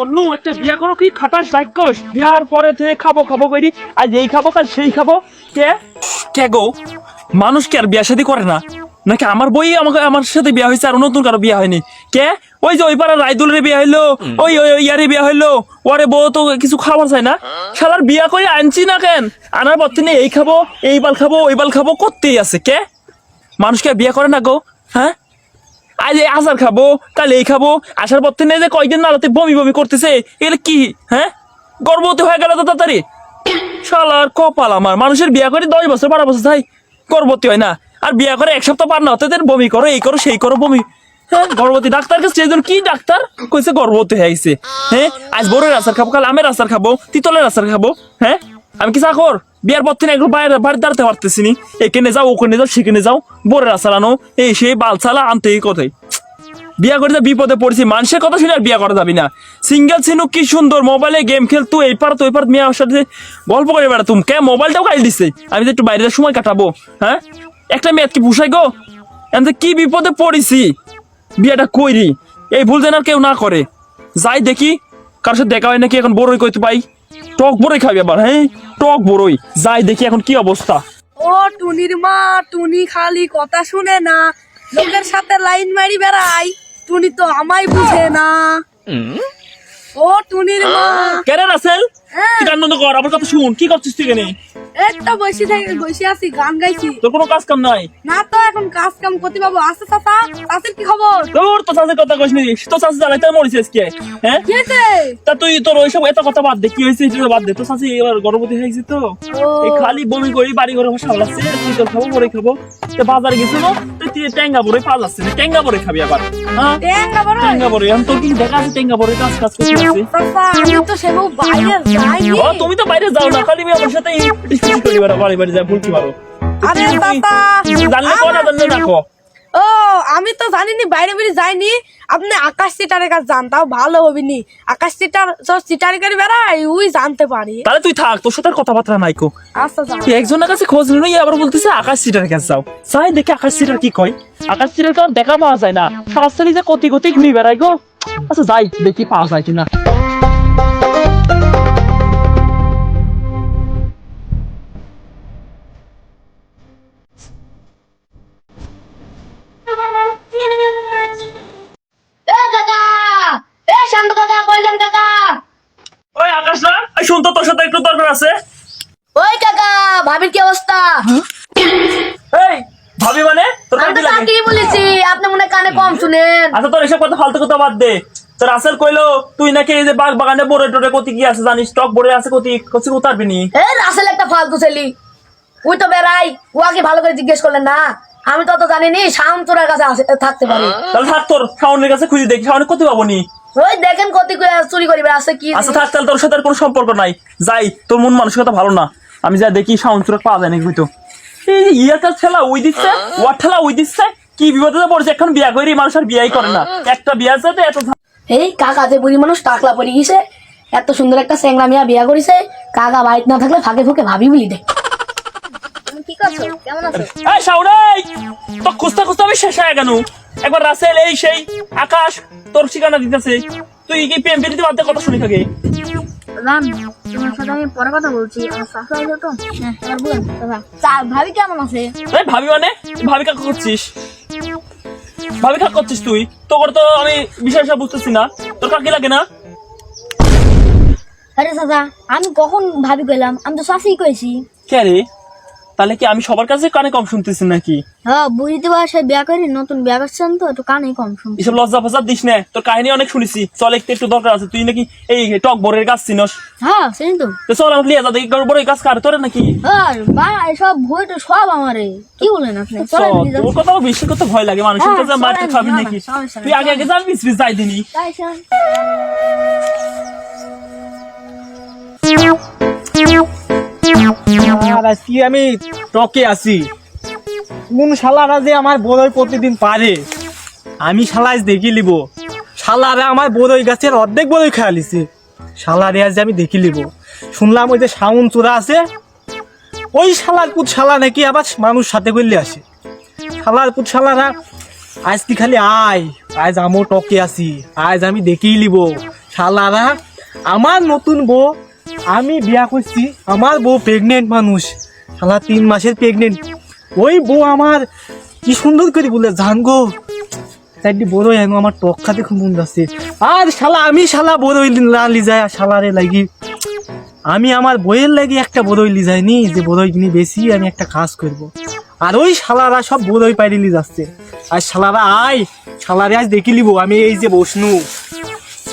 অন্য একটা বিয়া করো কি খাটাস ভাগ্যস বিয়ার পরে থেকে খাব খাব করি আজ এই খাব কাল সেই খাব। কে? কে গো? মানুষ কি আর বিয়া শাদী করে না? নাকি আমার বই আমাকে আমার সাথে বিয়া হয়েছে আর নতুন কারও বিয়া হয়নি? কে? ওই যে ওই পাড়া রায়দুলের বিয়া হইল। ওই ওই ইয়ারে বিয়া হইল। ওরে বউ তো কিছু খাবার চাই না। শালার বিয়া করে আনছি না কেন? আনার পর থেকে এই খাব এই বাল খাব ওই বাল খাব করতেই আছে। কে? মানুষ কি বিয়া করে না গো? হ্যাঁ? আজ এই আচার খাব কাল এই খাব, আসার পর থেকে যে কয়েকদিন নালাতে বমি বমি করতেছে, এগুলো কি? হ্যাঁ? গর্ভবতী হয়ে গেল তো তাড়াতাড়ি। শালার কপাল আমার, মানুষের বিয়া করে দশ বছর, বারো বছর যাই গর্ভবতী হয় না। আর বিয়া করে এক সপ্তাহ পার না হতে বমি করো, এই করো, সেই করো, বমি। হ্যাঁ গর্ভবতী ডাক্তার কাছে চেয়েছেন কি ডাক্তার কইছে গর্ভবতী হয়ে হ্যাঁ আজ বড়ের আচার খাব, কাল আমের আচার খাব, তিতলের আচার খাব হ্যাঁ? আমি কি চাকর বিয়ার পর থেকে একটু বাইরে বাড়ি দাঁড়াতে পারতেছি নি এখানে যাও, ওখানে যাও, সেখানে যাও। বড়ের আচার আনো এই সেই বালছালা আনতে এই কথাই। বিয়া করে বিপদে পড়ছি। মানুষের কথা শুনে আর বিয়া করা যাবি না। সিঙ্গেল সিনু কি সুন্দর মোবাইলে গেম খেলতো, এই পার তো এই পার মেয়ে সাথে গল্প করে বেড়া তুমি কে? মোবাইলটাও কাল দিছে। আমি তো একটু বাইরে সময় কাটাবো। হ্যাঁ? একটা মেয়ে কি পুষাই গো। আমি কি বিপদে পড়েছি। বিয়াটা কইরি। এই ভুল যেন আর কেউ না করে। যাই দেখি কার সাথে দেখা হয় নাকি? এখন বড়ই কইতে পাই। টক বড়ই খাবি আবার হ্যাঁ? টক বড়ই যাই দেখি এখন কি অবস্থা। ও টুনির মা টুনি খালি কথা শুনে না। লোকের সাথে লাইন মারি বেড়াই টুনি তো আমায় বুঝে না। ও টুনির মা। কেন রাসেল? কি তুই কান্দ কর আমার কথা শুন। কি করছিস তুই একটা বসে থাকি বসে আছি গান গাইছি। তোর কোনো কাজ কাম নাই? না তো এখন কাজ কাম করতে পাবো। চাচা কি খবর? তোর তো কথা নি। তো জ্বালাই মরিছিস কে হ্যাঁ? কি হয়েছে তা তুই তোর ওইসব এত কথা বাদ দে কি হয়েছে এটা বাদ দে। তো চাষি এবার গর্ভবতী হয়ে তো। এই খালি বমি করি বাড়ি ঘরে সামলাচ্ছে তুই তোর খাব পরে খাব। তো বাজারে গেছিল তুই টেঙ্গা পরে পাল আসছে টেঙ্গা পরে খাবি আবার। হ্যাঁ? ট্যাংরা বড় টেঙ্গা পরে এখন তোর কি দেখা আছে টেঙ্গা পরে কাজ কাজ চাচা আমি তো সেবু বাইরে যাইনি। ও তুমি তো বাইরে যাও না খালি আমার সাথে ডিসকাস করি বাড়ি বাড়ি যা আরে জানলে কো না জানলে রাখো ও আমি তো জানিনি বাইরে বাইরে যাইনি। আপনি আকাশ সিটারের কাছে যান তাও ভালো হবে নি আকাশ সিটার সব সিটারি করে বেড়াই ওই জানতে পারি। তাহলে তুই থাক তোর সাথে আর কথাবার্তা নাই কো। আচ্ছা তুই একজনের কাছে খোঁজ নিই আবার বলতেছে আকাশ সিটার কাছে যাও। যাই দেখে আকাশ সিটার কি কয়। আকাশ সিটার কারণ দেখা পাওয়া যায় না। সারাসারি যে কতি কতি ঘুরি বেড়াই গো। আচ্ছা যাই দেখি পাওয়া যায় কিনা। এই শুন তো তোর সাথে একটু দরকার আছে। ওই কাকা ভাবির কি অবস্থা? এই ভাবি মানে? তোর আমি তো লাগে? তাকেই বলেছি আপনি মনে হয় কানে কম শুনেন। আচ্ছা তোর এসব কথা ফালতু কথা বাদ দে। তোর আসল কইলো তুই নাকি এই যে বাগ বাগানে বড়ে টোরে কতি কি আছে জানিস? টক বড়ে আছে কতি কচি উতারবি নি? এ রাসেল একটা ফালতু ছেলি। ওই তো বেড়াই ও আগে ভালো করে জিজ্ঞেস করলেন না। আমি তো অত জানিনি শাম তোরার কাছে আসে- থাকতে পারি। তাহলে থাক তোর শাওনের কাছে খুঁজে দেখি শাওনে কতি পাবো নি। ওই দেখেন কত চুরি করি আছে কি? আচ্ছা থাক তাহলে তোর সাথে আর কোনো সম্পর্ক নাই। যাই তোর মন মানসিকতা ভালো না। আমি যা দেখি সাউন্ড পাওয়া যায় নাকি বুঝতো এই ঠেলা ওই দিচ্ছে? ওয়ার ঠেলা ওই দিচ্ছে? কি বিপদে পড়ছে এখন বিয়া করি মানুষ আর বিয়াই করে না। একটা বিয়া সাথে এত এই কাকা যে বুড়ি মানুষ টাকলা পড়ে গেছে। এত সুন্দর একটা স্যাংরা মিয়া বিয়া করেছে। কাকা বাড়িতে না থাকলে ফাঁকে ফুকে ভাবি বলি দে। কি করছ? কেমন আছো? এই শাওরাই তো খুঁজতে খুঁজতে আমি শেষ হয়ে গেল একবার রাসেল এই সেই আকাশ তোর ঠিকানা দিতেছে। তুই কি প্রেম প্রীতি বাদ কথা শুনি থাকে রাম তোমার সাথে আমি পরে কথা বলছি। আমার শাশু আইলো তো। হ্যাঁ। ভাবি কেমন আছে? এই ভাবি মানে? ভাবি কাকা করছিস? ভাবি কাকা করছিস তুই? তোর তো আমি বিষয় সব বুঝতেছি না। তোর কাকি লাগে না? আরে দাদা আমি কখন ভাবি কইলাম? আমি তো শাশুই কইছি। কে রে? তাহলে কি আমি সবার কাছে কানে কম শুনতেছি নাকি? হ্যাঁ বুঝতে পারছে বিয়া করি নতুন বিয়া করছেন তো একটু কানে কম শুন এসব লজ্জা ফজা দিস না তোর কাহিনী অনেক শুনেছি। চল একটু একটু দরকার আছে তুই নাকি এই টক বরের গাছ চিনস? হ্যাঁ সেই তো। তো চল আমাকে লিয়ে যা দেখি বড় গাছ কার তোরে নাকি? আর বা এসব ভয় তো সব আমারে। কি বলেন আপনি? চল। তোর কথা বেশি করতে ভয় লাগে মানুষের হ্যাঁ, কাছে মারতে খাবি নাকি? তুই আগে আগে যাবি মিস যাই দিনি। তাই চলেন। আর আজকে আমি টকে আছি। কোন শালারা যে আমার বড়ই প্রতিদিন পারে, আমি শালা আজ দেখি লিব। শালারা আমার বড়ই গাছের অর্ধেক বড়ই খেয়া লিছে। শালারে আজ আমি দেখি লিব। শুনলাম ওই যে সাউন চোরা আছে, ওই শালার পুত শালা নাকি আবার মানুষ সাথে করলে আসে। শালার পুত শালারা, আজ কি খালি আয়, আজ আমও টকে আছি, আজ আমি দেখেই লিব। শালারা আমার নতুন বউ আমি বিয়া করছি আমার বউ প্রেগনেন্ট মানুষ, শালা তিন মাসের প্রেগনেন্ট ওই বউ আমার কি সুন্দর করে বলে, জান গো, চারটি বড় হেন আমার টক খাতে খুব মন যাচ্ছে। আর শালা, আমি শালা বড়ই লালি যায় শালারে লাগি। আমি আমার বইয়ের লাগি একটা বড়ই লি যায়নি যে বড়ই কিনে বেশি, আমি একটা কাজ করব। আর ওই শালারা সব বড়ই পাইলি যাচ্ছে। আর শালারা আয়, শালারে আজ দেখি লিবো, আমি এই যে বসনু।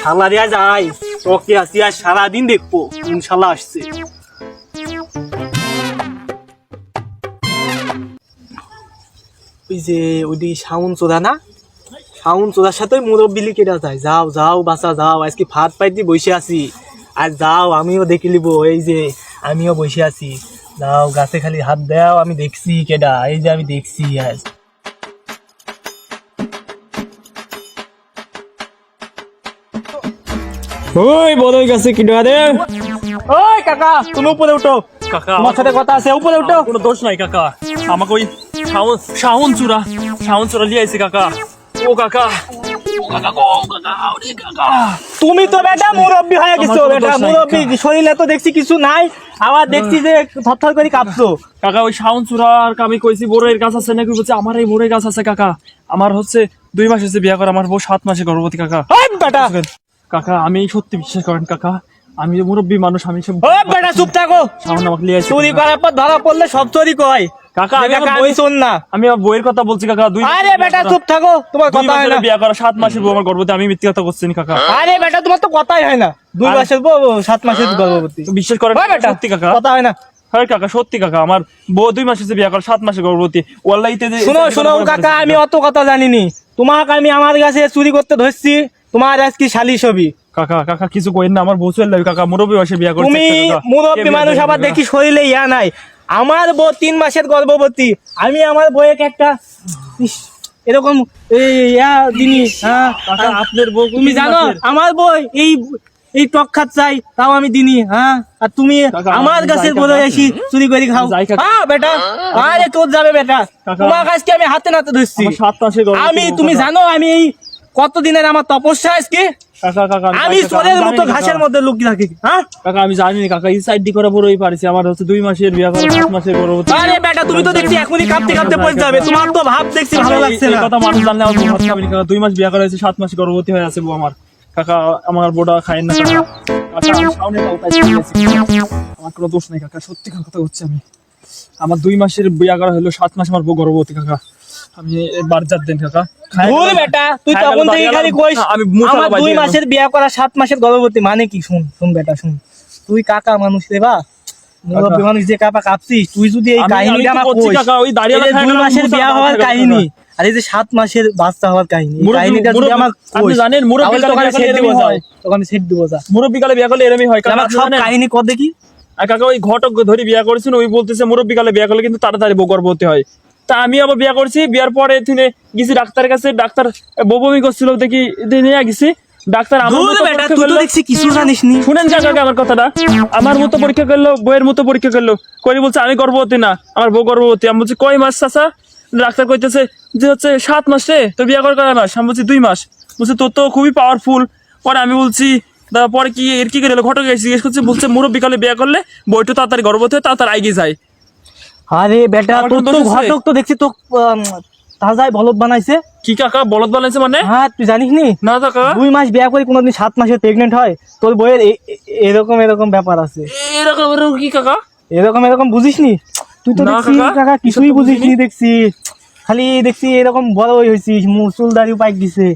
শালারে আজ আয়। তোকে আসি আর সারাদিন দেখব। কোন শালা আসছে। ওই যে ওইদি শাউন চোদা না? শাউন চোদার সাথে মুরব্বিলি কেটা যায়। যাও যাও বাসা যাও, আজকে ভাত পাইতে বসে আছি। আর যাও, আমিও দেখে লিব এই যে আমিও বসে আছি। যাও, গাছে খালি হাত দাও, আমি দেখছি কেডা। এই যে আমি দেখছি আজ। ওই বড়ই গাছে কিডা রে ওই কাকা তুমি উপরে উঠো। কাকা তোমার সাথে কথা আছে উপরে উঠো। কোনো দোষ নাই কাকা। আমাকে ওই শাওন শাওন চূড়া শাওন চূড়া লিয়ে আইছে কাকা। ও কাকা। ও কাকা গো, ও কাকা ওরে কাকা। তুমি তো বেটা মুরব্বী হয়ে গেছো বেটা মুরব্বী। শরীরে তো দেখছি কিছু নাই আবার দেখছি যে থরথর করে কাঁপছো। কাকা ওই শাওন চূড়ার আমি কইছি বড়ের গাছ আছে নাকি? বলছে আমার এই বড়ের গাছ আছে কাকা। আমার হচ্ছে দুই মাস হচ্ছে বিয়া করা আমার বউ সাত মাসে গর্ভবতী কাকা। ওই বেটা। কাকা আমি সত্যি বিশ্বাস করেন কাকা আমি যে মুরব্বী মানুষ আমি সব বেটা চুপ থাকো। শাওন আমাকে লিয়ে আইছে চুরি করার পর ধরা পড়লে সব চুরি কয়। কাকা আমি কাকা বই শোন না। আমি আমার বইয়ের কথা বলছি কাকা দুই আরে বেটা চুপ থাকো। তোমার কথা হয় না। বিয়া করা সাত মাসের বউ আমার গর্ভবতী আমি মিথ্যে কথা করছি কাকা। আরে বেটা তোমার তো কথাই হয় না। দুই মাসের বউ সাত মাসের গর্ভবতী। বিশ্বাস করেন বেটা সত্যি কাকা। কথা হয় না। হ্যাঁ কাকা সত্যি কাকা আমার বউ দুই মাস বিয়া করা সাত মাসে গর্ভবতী ওয়াল্লাহিতে শুনো শুনো কাকা আমি অত কথা জানিনি। তোমাকে আমি আমার কাছে চুরি করতে ধরছি। তোমার আজ কি শালি ছবি? কাকা কাকা কিছু কইন না আমার বউ চলে যাবে কাকা মুরব্বী বয়সে বিয়া করছে তুমি মুরব্বী মানুষ আবার দেখি শরীরে ইয়া নাই। আমার বউ তিন মাসের গর্ভবতী। আমি আমার বউকে একটা এরকম এই ইয়া জিনিস হ্যাঁ। কাকা আপনার বউ তুমি জানো আমার বই এই এই টক খাত চাই তাও আমি দিনি হ্যাঁ। আর তুমি আমার গাছের যাই বলে। এসি চুরি করে খাও। হ্যাঁ বেটা আরে তোর যাবে বেটা। তোমার কাছকে আমি হাতে নাতে ধরছি। আমি তুমি। জানো আমি এই কতদিনের আমার তপস্যা আজকে? আমি জানি মতো ঘাসের মধ্যে লুকিয়ে থাকি হ্যাঁ? কাকা আমি জানি না কাকা এই সাইড করে বড়ই পারিছি আমার হচ্ছে দুই মাসের বিয়া করে সাত মাসের গর্ভবতী। আরে বেটা তুমি তো দেখছি এখনই কাঁপতে কাঁপতে পড়ে যাবে তোমার তো ভাব দেখছি ভালো লাগছে না। কথা মানুষ জানলে আমার বউ ভাত খাবে কাকা দুই মাস বিয়া করা হয়েছে সাত মাসে গর্ভবতী হয়ে আছে বউ আমার। কাকা আমার বোটা খায় না কাকা। আমি সামনে। আমার কোনো দোষ নেই কাকা সত্যি কথা হচ্ছে আমি। আমার দুই মাসের বিয়া করা হলো সাত মাস আমার বউ গর্ভবতী কাকা। আমি দিন কাকা। ভুল বেটা তুই তখন থেকে খালি কইস আমি আমার দুই মাসের বিয়া করা সাত মাসের গর্ভবতী মানে কি শুন শুন বেটা শুন। তুই কাকা মানুষ রে বা মুরব্বী মানুষ যে কাপা কাঁপছিস তুই যদি এই কাহিনীটা আমার কইস দুই মাসের বিয়া হওয়ার কাহিনী আর এই যে সাত মাসের বাচ্চা হওয়ার কাহিনী কাহিনীটা যদি আমার আপনি জানেন, মুরব্বী কালে করলে সেট দিব যা। হয়। তোকে সেট দিব যা। মুরব্বী কালে বিয়া করলে এরমই হয় আপনি সব কাহিনী কর দেখি। আর কাকা ওই ঘটক ধরে বিয়া করেছেন ওই বলতেছে মুরব্বী কালে বিয়া করলে কিন্তু তাড়াতাড়ি গর্ভবতী হয়। তা আমি আবার বিয়া করছি। বিয়ার পরে এখানে গেছি ডাক্তারের কাছে। ডাক্তার বমি করছিল দেখি নিয়ে গেছি। ডাক্তার আমার মতো পরীক্ষা করল। দেখছি কিছু জানিস নি। শুনেন আমার কথাটা। আমার মতো পরীক্ষা করল বইয়ের মতো পরীক্ষা করল। করে বলছে আমি গর্ভবতী না আমার বউ গর্ভবতী। আমি বলছি কয় মাস চাচা? ডাক্তার কইতেছে যে হচ্ছে সাত মাস তোর বিয়া করার কয় মাস? আমি বলছি দুই মাস। বলছে তোর তো খুবই পাওয়ারফুল পরে আমি বলছি তারপরে কি এর কি করে ঘটক জিজ্ঞেস করছে বলছে মুরব্বী কালে বিয়া করলে বইটু তাড়াতাড়ি গর্ভবতী হয় তাড়াতাড়ি আগে যায়। আরে বেটা তোর তো ঘটক তো দেখছি তো তাজাই বলদ বানাইছে। কি কাকা বলদ বানাইছে মানে? হ্যাঁ তুই জানিস নি? না কাকা। দুই মাস বিয়া করে কোনোদিন সাত মাসের প্রেগনেন্ট হয় তোর বইয়ের এরকম এরকম ব্যাপার আছে। এরকম এরকম কি কাকা? এরকম এরকম বুঝিস নি? তুই তো দেখছি কাকা, কিছুই বুঝিস নি দেখছি। খালি দেখছি এরকম বড় হয়ে হয়েছিস দাড়ি পাইক দিছে।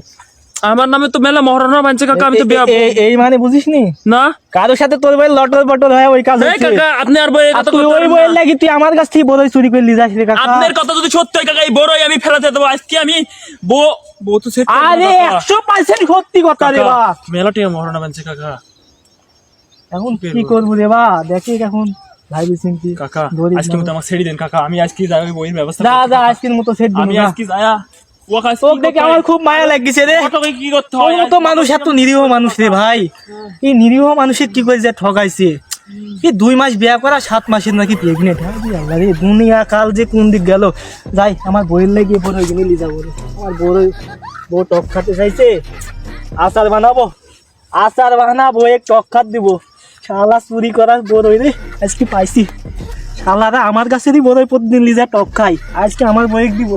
আমার নামে তো মেলা মহারণা মানছে কাকা আমি তো বিয়া এই মানে বুঝিস নি? না কারোর সাথে তোর বইয়ের লটর বটর হয় ওই কাজ হচ্ছে। কাকা আপনি আর আর কথা তুই ওই বইয়ের লাগি তুই আমার কাছ থেকে বড় চুরি করে লিয়ে যাস রে কাকা। আপনার কথা যদি সত্যি কাকা এই বড়ই আমি ফেলাতে দেবো। আজকে আমি বউ বউ তো সেট আরে দেবো কাকা। একশো পার্সেন্ট সত্যি কথা রে বা মেলা টিয়া মহারণা মানছে কাকা। এখন কি করব? রে বা দেখি এখন ভাইবি চিন্তি কাকা আজকে। মতো আমাকে ছেড়ে দেন কাকা। আমি আজকে যাই ওই বইয়ের ব্যবস্থা যা কাকা। আজকের মতো সেট আমি আজকে যায়া দেখে আমার খুব মায়া লাগছে রে। কি করতে হয়? মানুষ এত নিরীহ মানুষ রে ভাই। এই নিরীহ মানুষের কি করে যে ঠকাইছে? এই দুই মাস বিয়া করা সাত মাসের নাকি প্রেগনেন্ট আল্লাহ রে দুনিয়া কাল যে কোন দিক গেল? যাই আমার বইয়ের লাগিয়ে বড় গেলে লি যাব রে। আমার বড় বউ টক খাতে চাইছে। আচার বানাবো। আচার বাহানা বইয়ে টক খাত দিব। শালা চুরি করার বড়ই রে আজকে পাইছি। শালারা আমার কাছেরই বড়ই প্রতিদিন লিজা টক খাই আজকে আমার বইয়ে দিব।